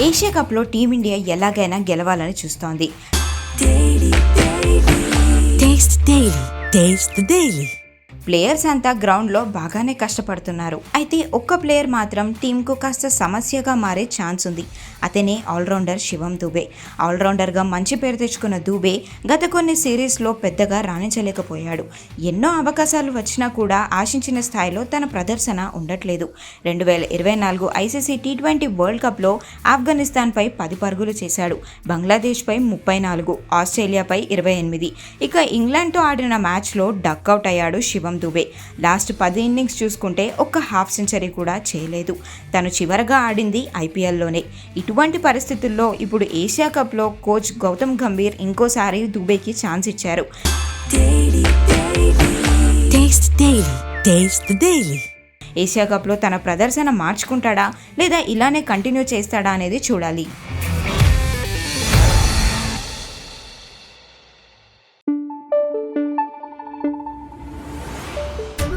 Asia కప్లో team India ఎలాగైనా గెలవాలని చూస్తోంది. ప్లేయర్స్ అంతా గ్రౌండ్లో బాగానే కష్టపడుతున్నారు. అయితే ఒక్క ప్లేయర్ మాత్రం టీంకు కాస్త సమస్యగా మారే ఛాన్స్ ఉంది. అతనే ఆల్రౌండర్ శివం దూబే. ఆల్రౌండర్గా మంచి పేరు తెచ్చుకున్న దూబే గత కొన్ని సిరీస్లో పెద్దగా రాణించలేకపోయాడు. ఎన్నో అవకాశాలు వచ్చినా కూడా ఆశించిన స్థాయిలో తన ప్రదర్శన ఉండట్లేదు. రెండు వేల ఇరవై నాలుగు ఐసీసీ టీ ట్వంటీ వరల్డ్ కప్లో ఆఫ్ఘనిస్తాన్పై పది పరుగులు చేశాడు. బంగ్లాదేశ్పై ముప్పై నాలుగు ఆస్ట్రేలియాపై ఇరవై ఎనిమిది. ఇక ఇంగ్లాండ్తో ఆడిన మ్యాచ్లో డక్అవుట్ అయ్యాడు శివం దుబే. లాస్ట్ పది ఇన్నింగ్స్ చూసుకుంటే ఒక్క హాఫ్ సెంచరీ కూడా చేయలేదు. తను చివరగా ఆడింది ఐపీఎల్లోనే. ఇటువంటి పరిస్థితుల్లో ఇప్పుడు ఏషియా కప్లో కోచ్ గౌతమ్ గంభీర్ ఇంకోసారి దుబేకి ఛాన్స్ ఇచ్చారు. ఏషియా కప్లో తన ప్రదర్శన మార్చుకుంటాడా లేదా ఇలానే కంటిన్యూ చేస్తాడా అనేది చూడాలి.